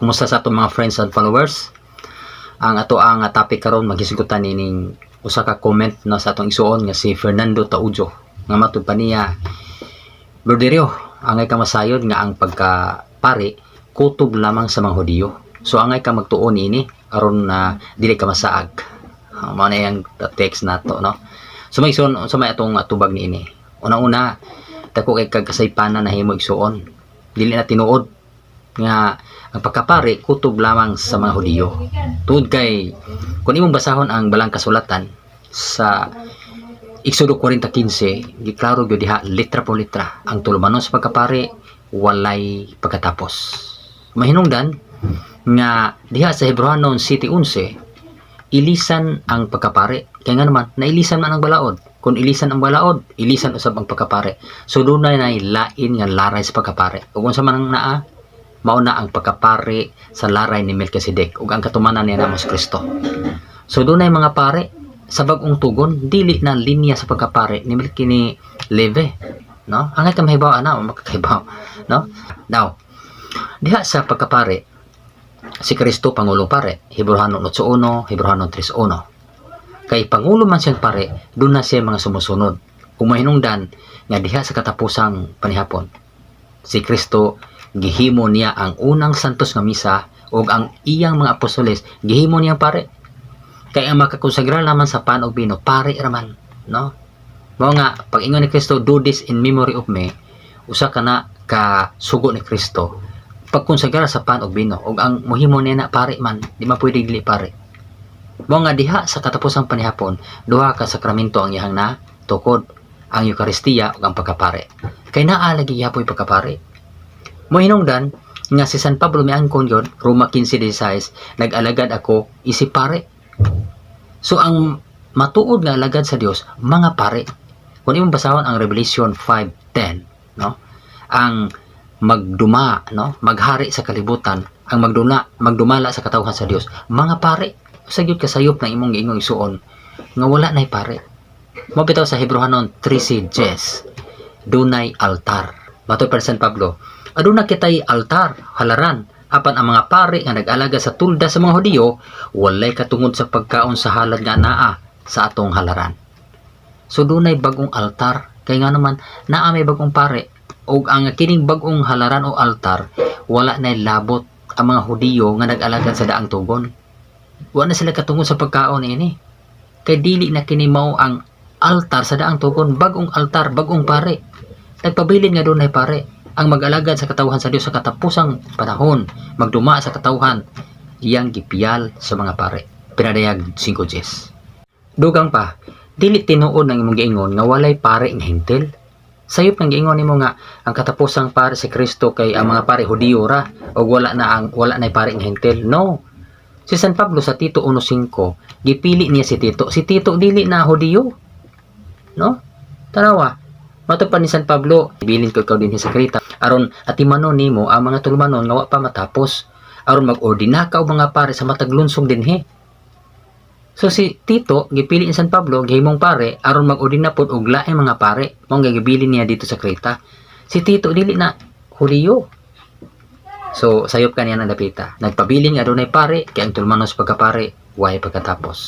kumusta sa atong mga friends and followers? Ang ato ang uh, topic karon maghisigutan ining usa ka comment na sa atong isuon nga si Fernando Taujo nga matud pa niya Berderio, angay ka masayod nga ang pagkapari kutob lamang sa mga Hudiyo. So angay ka magtuon ini aron na dili ka masaag. Uh, mao na yung text nato no. So may ison sa may atong tubag ni ini. Una-una, dako kay kagkasaypanan na himo igsuon. Dili na tinuod nga ang pagkapari kutob lamang sa mga Hudiyo. Tuod kay kung imong basahon ang balang kasulatan sa Exodo 40:15, giklaro gyud diha litra po litra ang tulumanon sa pagkapari walay pagkatapos. Mahinungdan nga diha sa Hebrewanon 7:11 ilisan ang pagkapari. Kaya nga naman, nailisan man ang balaod. Kung ilisan ang balaod, ilisan usab ang pagkapari. So na nay lain nga laray sa pagkapari. Ug unsa man ang naa, mauna ang pagkapari sa laray ni Melchizedek ug ang katumanan niya namos Kristo. So na mga pare sa bagong tugon dili na linya sa pagkapare ni ni Leve no? Angay ka mahibaw ana makakahibaw no? Now diha sa pagkapare si Kristo pangulong pare Hebreano 8:1 Hebreano 3:1 kay pangulo man siyang pare doon na siya mga sumusunod. Kung mahinungdan nga diha sa katapusang panihapon si Kristo gihimo niya ang unang santos nga misa ug ang iyang mga apostoles. Gihimo niyang pare. Kay ang makakonsagra naman sa pan o bino pare raman no? Mao nga pag ingon ni Kristo do this in memory of me. Usa ka na ka sugo ni Kristo pagkonsagra sa pan o bino ug ang mohimo niya na pare man di man pwede dili pare. Mao nga diha sa katapusang panihapon duha ka sakramento ang iyang na tukod ang Eucharistia ug ang pagkapare. Kay naa lagi yapoy pagkapare mo hinungdan nga si San Pablo miangkon yon Roma 15:16 nag-alagad ako isip pare So ang matuod nga alagad sa Dios mga pare. Kung imong basahon ang Revelation 5:10, no? Ang magduma, no? Maghari sa kalibutan, ang magdula, magdumala sa katawhan sa Dios, mga pare. Sa gyud kasayop ng imong giingong isuon nga wala nay pare. Mo bitaw sa Hebrehanon 3:10. Dunay altar. Matoy pa San Pablo, aduna kitay altar, halaran, apan ang mga pare nga nag-alaga sa tulda sa mga Hudiyo walay katungod sa pagkaon sa halad nga naa sa atong halaran. So dunay bagong altar. Kay nga naman naa may bagong pare. Ug ang kining bagong halaran o altar wala nay labot ang mga Hudiyo nga nag-alagad sa daang tugon. Wala na sila katungod sa pagkaon ini. Kay dili na kini mao ang altar sa daang tugon. Bagong altar bagong pare. Nagpabilin nga dunay pare ang mag-alagad sa katawhan sa Dios sa katapusang panahon, magduma sa katawhan, iyang gipiyal sa mga pare. Pinadayag 5 Jes. Dugang pa, dili tinuod ng imong giingon nga walay pare nga hintil. Sayop ng giingon nimo nga ang katapusang pare si Kristo kay ang mga pare Hudiyo ra o wala na ang wala na pare nga hintil. No. Si San Pablo sa Tito 1:5, gipili niya si Tito. Si Tito dili na Hudiyo. No? Tanawa, Mato pa ni San Pablo, ibilin ko ikaw din sa Krita. Aron atimanon nimo ang mga tulumanon nga wa pa matapos. Aron mag-ordina ka og mga pare sa mataglunsong dinhi. So si Tito gipili ni San Pablo gihimong pare aron mag-ordina pod og laing mga pare mao nga niya dito sa Krita. Si Tito dili na Huliyo. So sayop kaniya na dapita. Nagpabilin nga adunay pare kay ang tulumanon sa pagkapare way pagkatapos.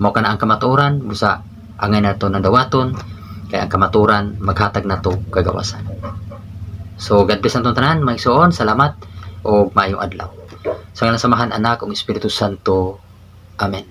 Mao kana ang kamatuoran busa angay nato na dawaton kaya ang kamaturan maghatag na to kagawasan so God bless ang tanan mga igsoon salamat o mayong adlaw. Sa ngalan samahan anak ug Espiritu Santo amen